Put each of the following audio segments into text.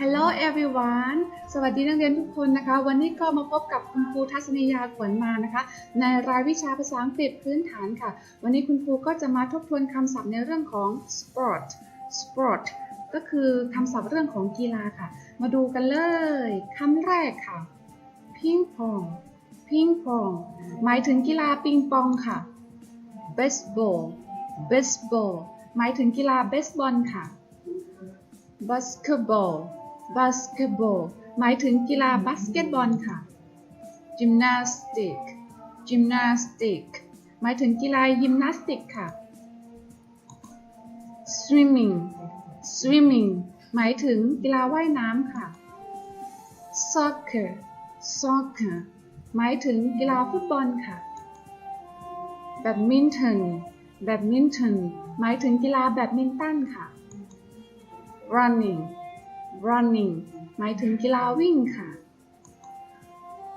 Hello everyone สวัสดีนักเรียนทุกคนนะคะ วันนี้ก็มาพบกับคุณครูทัศนียาขวัญมานะคะ ในรายวิชาภาษาอังกฤษพื้นฐานค่ะ วันนี้คุณครูก็จะมาทบทวนคำศัพท์ในเรื่องของ sport sport ก็คือคำศัพท์เรื่องของกีฬาค่ะ มาดูกันเลยคำแรกค่ะพิงปองพิงปองหมายถึงกีฬาปิงปองค่ะ baseball baseball หมายถึงกีฬาเบสบอลค่ะ basketball basketball หมายถึงกีฬาบาสเกตบอลค่ะ gymnastic gymnastic หมายถึงกีฬายิมนาสติกค่ะ swimming swimming หมายถึงกีฬาว่ายน้ำค่ะ soccer soccer หมายถึงกีฬาฟุตบอลค่ะ badminton badminton หมายถึงกีฬาแบดมินตันค่ะ running running หมายถึงกีฬาวิ่งค่ะ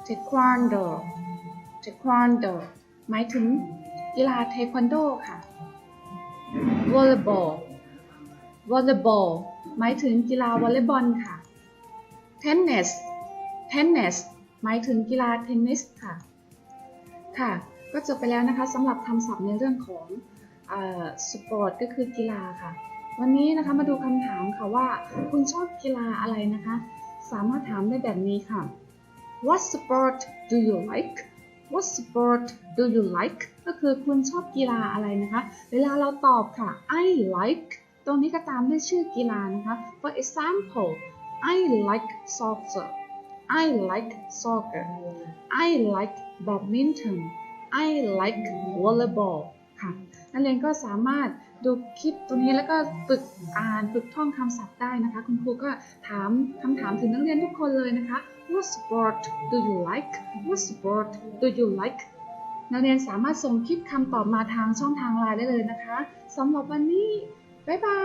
taekwondo taekwondo หมายถึงกีฬาเทควันโดค่ะ volleyball volleyball หมายถึงกีฬาวอลเลย์บอลค่ะ tennis tennis หมายถึงกีฬาเทนนิสค่ะ ค่ะ ก็จบไปแล้วนะคะสำหรับคำศัพท์ในเรื่องของสปอร์ตก็คือกีฬาค่ะ วันนี้นะคะมาดูคำถามค่ะว่า คุณชอบกีฬาอะไรนะคะ สามารถถามได้แบบนี้ค่ะ What sport do you like What sport do you like ก็คือคุณชอบกีฬาอะไรนะคะ เวลาเราตอบค่ะ I like ตรงนี้ก็ตามด้วยชื่อกีฬานะคะ For example I like soccer I like soccer I like badminton I like volleyball ค่ะ นักเรียนก็สามารถดูคลิปตรงนี้แล้วก็ฝึกอ่านฝึกท่องคำศัพท์ได้นะคะ คุณครูก็ถามคำถามถึงนักเรียนทุกคนเลยนะคะ What sport do you like What sport do you like นักเรียนสามารถส่งคลิปคำตอบมาทางช่องทางไลน์ได้เลยนะคะสำหรับวันนี้บ๊ายบาย